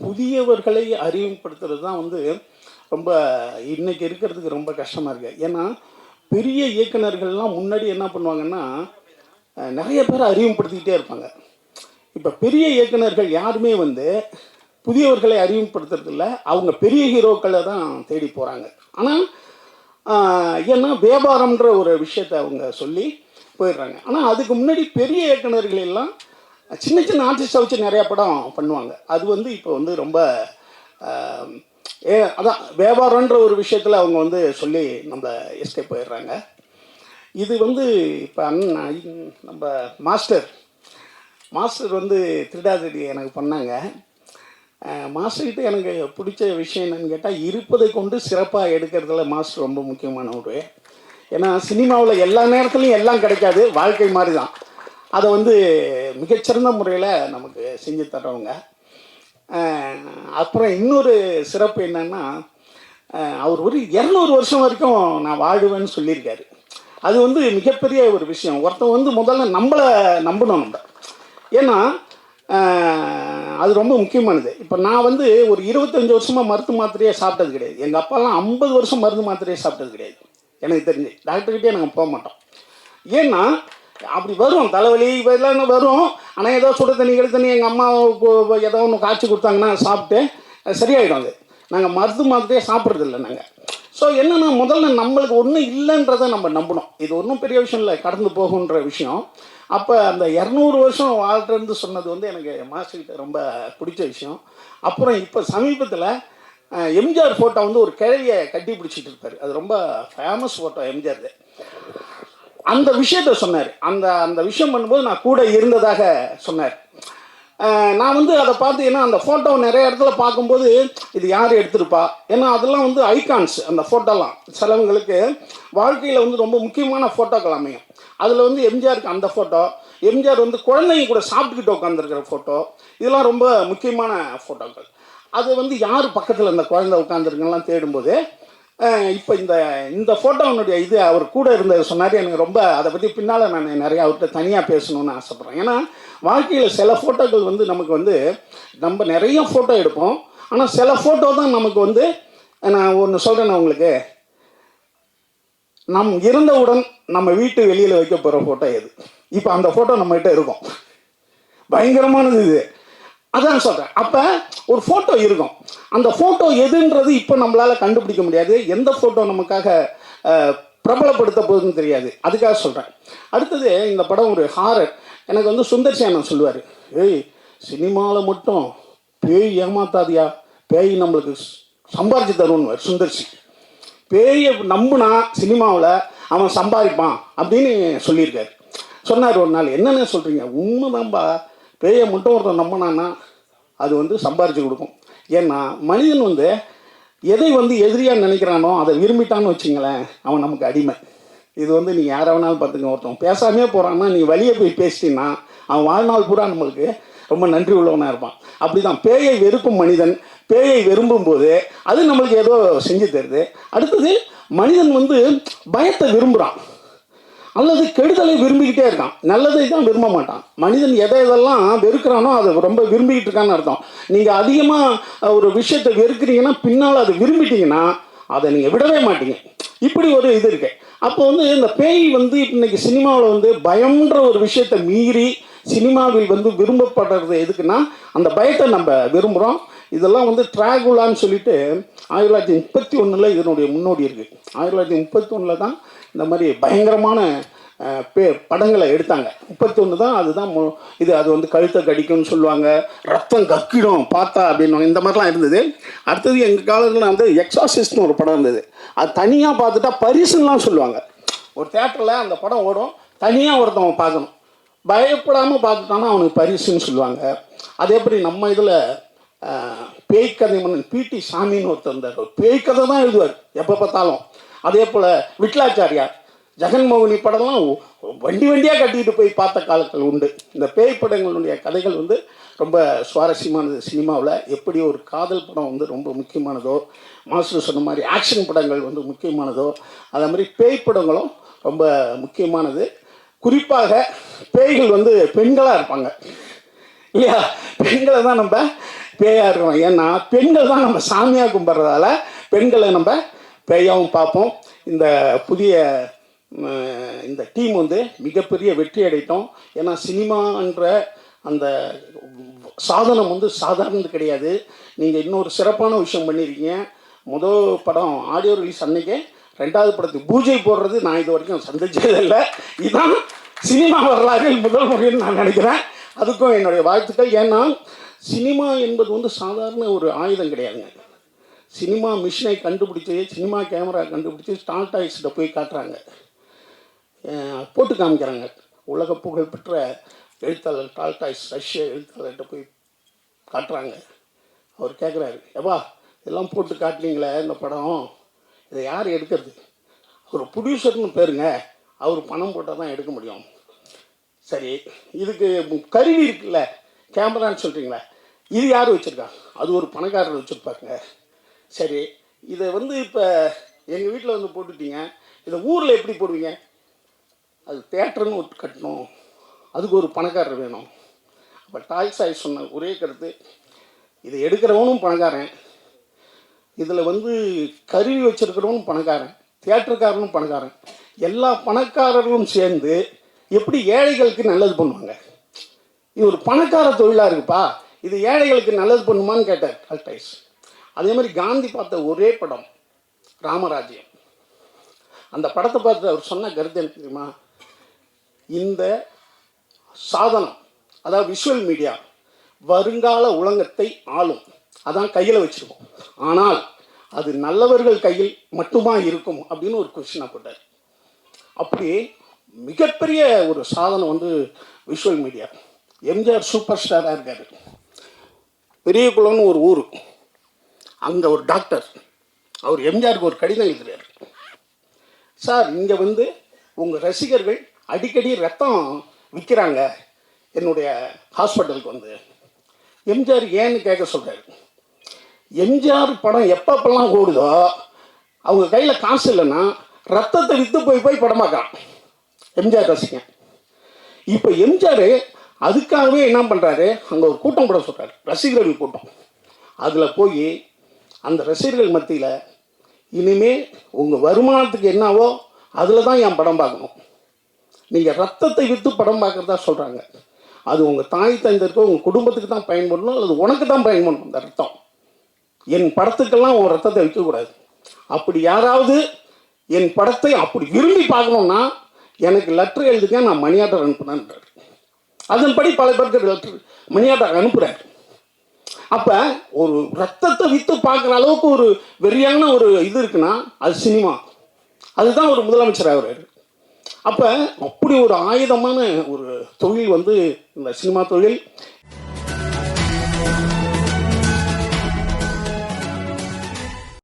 புதியவர்களை அறிமுகப்படுத்துறது தான் வந்து ரொம்ப இன்னைக்கு இருக்கிறதுக்கு ரொம்ப கஷ்டமாக இருக்குது ஏன்னா பெரிய இயக்குனர்கள்லாம் முன்னாடி என்ன பண்ணுவாங்கன்னா நிறைய பேர் அறிமுகப்படுத்திக்கிட்டே இருப்பாங்க. இப்போ பெரிய இயக்குனர்கள் யாருமே வந்து புதியவர்களை அறிமுகப்படுத்துறதில்ல அவங்க பெரிய ஹீரோக்களை தான் தேடி போகிறாங்க ஆனால் ஏன்னா வியாபாரம்ன்ற ஒரு விஷயத்தை அவங்க சொல்லி போயிடுறாங்க. ஆனால் அதுக்கு முன்னாடி பெரிய இயக்குனர்கள் எல்லாம் சின்ன சின்ன ஆர்டிஸ்ட்டை வச்சு நிறையா படம் பண்ணுவாங்க. அது வந்து இப்போ வந்து ரொம்ப ஏ அதான் வியாபாரன்ற ஒரு விஷயத்தில் அவங்க வந்து சொல்லி நம்ம எஸ்கேப் போயிடுறாங்க. இது வந்து இப்போ அண்ணன் நம்ம மாஸ்டர் மாஸ்டர் வந்து திருடாதிரி எனக்கு பண்ணாங்க. மாஸ்டர்கிட்ட எனக்கு பிடிச்ச விஷயம் என்னன்னு கேட்டால் இருப்பதை கொண்டு சிறப்பாக எடுக்கிறதுல மாஸ்டர் ரொம்ப முக்கியமான ஒரு ஏன்னா சினிமாவில் எல்லா நேரத்துலையும் எல்லாம் கிடைக்காது வாழ்க்கை மாதிரி தான் அதை வந்து மிகச்சிறந்த முறையில் நமக்கு செஞ்சு தர்றவங்க. அப்புறம் இன்னொரு சிறப்பு என்னன்னா அவர் ஒரு இரநூறு வருஷம் வரைக்கும் நான் வாழுவேன்னு சொல்லியிருக்காரு. அது வந்து மிகப்பெரிய ஒரு விஷயம். ஒருத்தன் வந்து முதல்ல நம்மளை நம்பணும் நம்ம. ஏன்னா அது ரொம்ப முக்கியமானது. இப்போ நான் வந்து ஒரு இருபத்தஞ்சி வருஷமாக மருந்து மாத்திரையே சாப்பிட்டது கிடையாது. எங்கள் அப்பாலாம் ஐம்பது வருஷம் மருந்து மாத்திரையே சாப்பிட்டது கிடையாது. எனக்கு தெரிஞ்சு. டாக்டர்கிட்டே நாங்கள் போக மாட்டோம். ஏன்னா அப்படி வரும். தலைவலி இதெல்லாம் வரும். ஆனால் ஏதோ சுட தண்ணி கெடு தண்ணி எங்கள் அம்மா ஏதோ ஒன்று காய்ச்சி கொடுத்தாங்கன்னா சாப்பிட்டு சரியாயிடும் அது. நாங்கள் மருந்து மாத்திரையே சாப்பிட்றதில்ல நாங்கள் ஸோ என்னன்னா முதல்ல நம்மளுக்கு ஒன்றும் இல்லைன்றதை நம்ம நம்பணும். இது ஒன்றும் பெரிய விஷயம் இல்லை கடந்து போகுன்ற விஷயம். அப்போ அந்த இரநூறு வருஷம் வாழ்றேன்னு சொன்னது வந்து எனக்கு மாஸ்டர்கிட்ட ரொம்ப பிடிச்ச விஷயம். அப்புறம் இப்போ சமீபத்தில் எம்ஜிஆர் ஃபோட்டோ வந்து ஒரு கிழவியை கட்டி பிடிச்சிட்டு இருப்பார். அது ரொம்ப ஃபேமஸ் ஃபோட்டோ எம்ஜிஆர் அந்த விஷயத்த சொன்னார். அந்த அந்த விஷயம் பண்ணும்போது நான் கூட இருந்ததாக சொன்னார். நான் வந்து அதை பார்த்து ஏன்னா அந்த ஃபோட்டோ நிறைய இடத்துல பார்க்கும்போது இது யார் எடுத்திருப்பா? ஏன்னா அதெல்லாம் வந்து ஐகான்ஸ் அந்த ஃபோட்டோலாம் சிலவங்களுக்கு வாழ்க்கையில் வந்து ரொம்ப முக்கியமான ஃபோட்டோக்கள் அமையும். அதில் வந்து எம்ஜிஆருக்கு அந்த ஃபோட்டோ எம்ஜிஆர் வந்து குழந்தைங்க கூட சாப்பிட்டுக்கிட்டு உட்காந்துருக்கிற ஃபோட்டோ இதெல்லாம் ரொம்ப முக்கியமான ஃபோட்டோக்கள் அது வந்து யார் பக்கத்தில் இந்த குழந்தை உட்காந்துருக்கெல்லாம் தேடும்போது இப்போ இந்த இந்த ஃபோட்டோனுடைய இது அவர் கூட இருந்தது சொன்னார். எனக்கு ரொம்ப அதை பற்றி பின்னால் நான் நிறையா அவர்கிட்ட தனியாக பேசணும்னு ஆசைப்பட்றேன். ஏன்னா வாழ்க்கையில் சில ஃபோட்டோக்கள் வந்து நமக்கு வந்து நம்ம நிறைய ஃபோட்டோ எடுப்போம். ஆனால் சில ஃபோட்டோ தான் நமக்கு வந்து நான் ஒன்று சொல்கிறேன் உங்களுக்கு. நம் இருந்தவுடன் நம்ம வீட்டு வெளியில் வைக்க போகிற ஃபோட்டோ எது? இப்போ அந்த ஃபோட்டோ நம்மகிட்ட இருக்கும். பயங்கரமானது இது. அதான் சொல்கிறேன் அப்போ ஒரு ஃபோட்டோ இருக்கும். அந்த ஃபோட்டோ எதுன்றது இப்போ நம்மளால் கண்டுபிடிக்க முடியாது. எந்த ஃபோட்டோ நமக்காக பிரபலப்படுத்த போகுதுன்னு தெரியாது. அதுக்காக சொல்கிறேன் அடுத்தது இந்த படம் ஒரு ஹாரர் எனக்கு வந்து சுந்தர் சேனன் சொல்லுவார். ஏய் சினிமாவில் மட்டும் பேய் ஏமாத்தாதியா? பேய் நம்மளுக்கு சம்பாரிச்சு தருவன்னு சுந்தர்சி பேயை நம்புனா சினிமாவில் அவன் சம்பாதிப்பான் அப்படின்னு சொல்லியிருக்காரு. சொன்னார் ஒரு நாள். என்னென்ன சொல்கிறீங்க உண்மைதான்பா. பேயை மட்டும் ஒருத்தன் நம்பினான்னா அது வந்து சம்பாரிச்சு கொடுக்கும். ஏன்னா மனிதன் வந்து எதை வந்து எதிரியாக நினைக்கிறானோ அதை விரும்பிட்டான்னு வச்சுங்களேன் அவன் நமக்கு அடிமை. இது வந்து நீங்கள் யாரை வேணாலும் பார்த்துங்க ஒருத்தன் பேசாமே போகிறான்னா நீ வழியே போய் பேசிட்டீங்கன்னா அவன் வாழ்நாள் பூரா நம்மளுக்கு ரொம்ப நன்றி உள்ளவனாக இருப்பான். அப்படி தான் பேயை வெறுக்கும் மனிதன் பேயை விரும்பும் போது அது நம்மளுக்கு ஏதோ செஞ்சு தருது. அடுத்தது மனிதன் வந்து பயத்தை விரும்புகிறான் அல்லது கெடுதலை விரும்பிக்கிட்டே இருக்கான். நல்லதை தான் விரும்ப மாட்டான். மனிதன் எதை எதெல்லாம் வெறுக்கிறானோ அதை ரொம்ப விரும்பிக்கிட்டு இருக்கான்னு அர்த்தம். நீங்கள் அதிகமாக ஒரு விஷயத்தை வெறுக்கிறீங்கன்னா பின்னால் அதை விரும்பிட்டீங்கன்னா அதை நீங்கள் விடவே மாட்டீங்க. இப்படி ஒரு இது இருக்கு. அப்போ வந்து இந்த பேய் வந்து இன்னைக்கு சினிமாவில் வந்து பயம்ன்ற ஒரு விஷயத்தை மீறி சினிமாவில் வந்து விரும்பப்படுறது எதுக்குன்னா அந்த பயத்தை நம்ம விரும்புகிறோம் இதெல்லாம் வந்து ட்ராகுலான்னு சொல்லிட்டு ஆயிரத்தி தொள்ளாயிரத்தி முப்பத்தி ஒன்றில் இதனுடைய முன்னோடி இருக்குது ஆயிரத்தி தொள்ளாயிரத்தி முப்பத்தி ஒன்றில் தான் இந்த மாதிரி பயங்கரமான பே படங்களை எடுத்தாங்க. முப்பத்தி ஒன்று தான் அதுதான் இது அது வந்து கழுத்தை கடிக்கும்னு சொல்லுவாங்க. ரத்தம் கக்கிடும் பார்த்தா அப்படின்னு இந்த மாதிரிலாம் இருந்தது. அடுத்தது எங்கள் காலத்தில் வந்து எக்ஸாசிஸ்ட்னு ஒரு படம் இருந்தது. அது தனியாக பார்த்துட்டா பரிசுலாம் சொல்லுவாங்க. ஒரு தேட்டரில் அந்த படம் ஓடும். தனியாக ஒருத்தவன் பார்க்கணும். பயப்படாமல் பார்த்துட்டானா அவனுக்கு பரிசுன்னு சொல்லுவாங்க. அதே எப்படி நம்ம இதில் பேய்க்கதை மன்னன் பிடி சாமின்னு ஒருத்தர் இருந்தார். அவர் பேய் கதை தான் எழுதுவார் எப்போ பார்த்தாலும். அதே போல் விட்லாச்சாரியார் ஜெகன்மோகினி படம்லாம் வண்டி வண்டியாக கட்டிட்டு போய் பார்த்த காலத்தில் உண்டு. இந்த பேய் படங்களுடைய கதைகள் வந்து ரொம்ப சுவாரஸ்யமானது. சினிமாவில் எப்படி ஒரு காதல் படம் வந்து ரொம்ப முக்கியமானதோ மாஸ்டர் சொன்ன மாதிரி ஆக்ஷன் படங்கள் வந்து முக்கியமானதோ அதே மாதிரி பேய் படங்களும் ரொம்ப முக்கியமானது. குறிப்பாக பேய்கள் வந்து பெண்களாக இருப்பாங்க. இல்லையா? பெண்களை தான் நம்ம பேயாக இருக்கிறோம் ஏன்னா பெண்கள் தான் நம்ம சாமியாக கும்பிட்றதால பெண்களை நம்ம பேயாவும் பார்ப்போம். இந்த புதிய இந்த டீம் வந்து மிகப்பெரிய வெற்றி அடைத்தோம். ஏன்னா சினிமான்ற அந்த சாதனம் வந்து சாதாரணது கிடையாது. நீங்கள் இன்னொரு சிறப்பான விஷயம் பண்ணியிருக்கீங்க முதல் படம் ஆடியோ ரிலீஸ் அன்னைக்கே ரெண்டாவது படத்துக்கு பூஜை போடுறது நான் இது வரைக்கும் சந்திச்சதில்லை இதுதான் சினிமா வரலாற்றில் முதல் முறைன்னு நான் நினைக்கிறேன். அதுக்கும் என்னுடைய வாழ்த்துக்கள். ஏன்னா சினிமா என்பது வந்து சாதாரண ஒரு ஆயுதம் கிடையாதுங்க. சினிமா மிஷினை கண்டுபிடிச்சி சினிமா கேமரா கண்டுபிடிச்சி டால்டாய்ஸ்கிட்ட போய் காட்டுறாங்க. போட்டு காமிக்கிறாங்க. உலக புகழ்பெற்ற எழுத்தாளர் டால்டாய்ஸ் ரஷ்ய எழுத்தாளர்கிட்ட போய் காட்டுறாங்க. அவர் கேட்குறாரு எப்பா இதெல்லாம் போட்டு காட்டுனீங்களே இந்த படம். இதை யார் எடுக்கிறது? ஒரு ப்ரொடியூசர்னு பேருங்க. அவர் பணம் போட்டால் தான் எடுக்க முடியும். சரி இதுக்கு கருவி இருக்குல்ல கேமரான்னு சொல்கிறீங்களா இது யார் வச்சுருக்கா? அது ஒரு பணக்காரர் வச்சுருப்பாங்க சரி இதை வந்து இப்போ எங்கள் வீட்டில் வந்து போட்டுட்டீங்க. இதை ஊரில் எப்படி போடுவீங்க? அது தேட்டர்னு ஒரு கட்டணும். அதுக்கு ஒரு பணக்காரர் வேணும். அப்போ டாய் சாய் சொன்ன ஒரே கருத்து. இதை எடுக்கிறவனும் பணக்காரன். இதில் வந்து கருவி வச்சுருக்கிறவனும் பணக்காரன். தேட்டருக்காரனும் பணக்காரன். எல்லா பணக்காரர்களும் சேர்ந்து எப்படி ஏழைகளுக்கு நல்லது பண்ணுவாங்க? இது ஒரு பணக்கார தொழிலாக இருக்குப்பா. இது ஏழைகளுக்கு நல்லது பண்ணுமான்னு கேட்டார் கல்டைஸ் அதே மாதிரி காந்தி பார்த்த ஒரே படம் ராமராஜ்யம். அந்த படத்தை பார்த்து அவர் சொன்ன கருத்து என்ன தெரியுமா? இந்த சாதனம் அதாவது விஷுவல் மீடியா வருங்கால உலகத்தை ஆளும். அதான் கையில் வச்சுருக்கோம். ஆனால் அது நல்லவர்கள் கையில் மட்டுமா இருக்கும் அப்படின்னு ஒரு கொஸ்டினாக போட்டார். அப்படி மிகப்பெரிய ஒரு சாதனம் வந்து விஷுவல் மீடியா எம்ஜிஆர் சூப்பர் ஸ்டாராக இருக்கார். பெரியகுளம்னு ஒரு ஊர். அங்கே ஒரு டாக்டர். அவர் எம்ஜிஆருக்கு ஒரு கடிதம் எழுதுறாரு. சார் இங்கே வந்து உங்கள் ரசிகர்கள் அடிக்கடி ரத்தம் விற்கிறாங்க என்னுடைய ஹாஸ்பிட்டலுக்கு வந்து. எம்ஜிஆர் ஏன்னு கேட்க சொல்கிறாரு எம்ஜிஆர் படம் எப்பப்பெல்லாம் ஓடுதோ அவங்க கையில் காசு இல்லைன்னா ரத்தத்தை விற்று போய் போய் படமாக்கான் எம்ஜிஆர் ரசிகன். இப்போ எம்ஜிஆர் அதுக்காகவே என்ன பண்ணுறாரு அங்கே ஒரு கூட்டம் போட சொல்கிறாரு ரசிகர்கள் கூட்டம். அதில் போய் அந்த ரசிகர்கள் மத்தியில் இனிமே உங்கள் வருமானத்துக்கு என்னவோ அதில் தான் என் படம் பார்க்கணும். நீங்கள் ரத்தத்தை விற்று படம் பார்க்குறதா சொல்கிறாங்க அது உங்கள் தாய் தந்தைக்கோ உங்கள் குடும்பத்துக்கு தான் பயன்படணும் அல்லது உனக்கு தான் பயன்படணும் அந்த ரத்தம். என் படத்துக்கெல்லாம் உன் ரத்தத்தை விற்கக்கூடாது. அப்படி யாராவது என் படத்தை அப்படி விரும்பி பார்க்கணுன்னா எனக்கு லெட்டர் எழுதுக்க நான் மணியாட்டர் அனுப்புனேன்றார் அதன்படி பல பேருக்கு லெட்டர் மணியாட்டர் அனுப்புகிறார் அப்போ ஒரு ரத்தத்தை விற்று பார்க்குற அளவுக்கு ஒரு வெறியான ஒரு இது இருக்குன்னா அது சினிமா. அதுதான் ஒரு முதலமைச்சர் ஆகிறாரு. அப்போ அப்படி ஒரு ஆயுதமான ஒரு தொழில் வந்து இந்த சினிமா தொழில்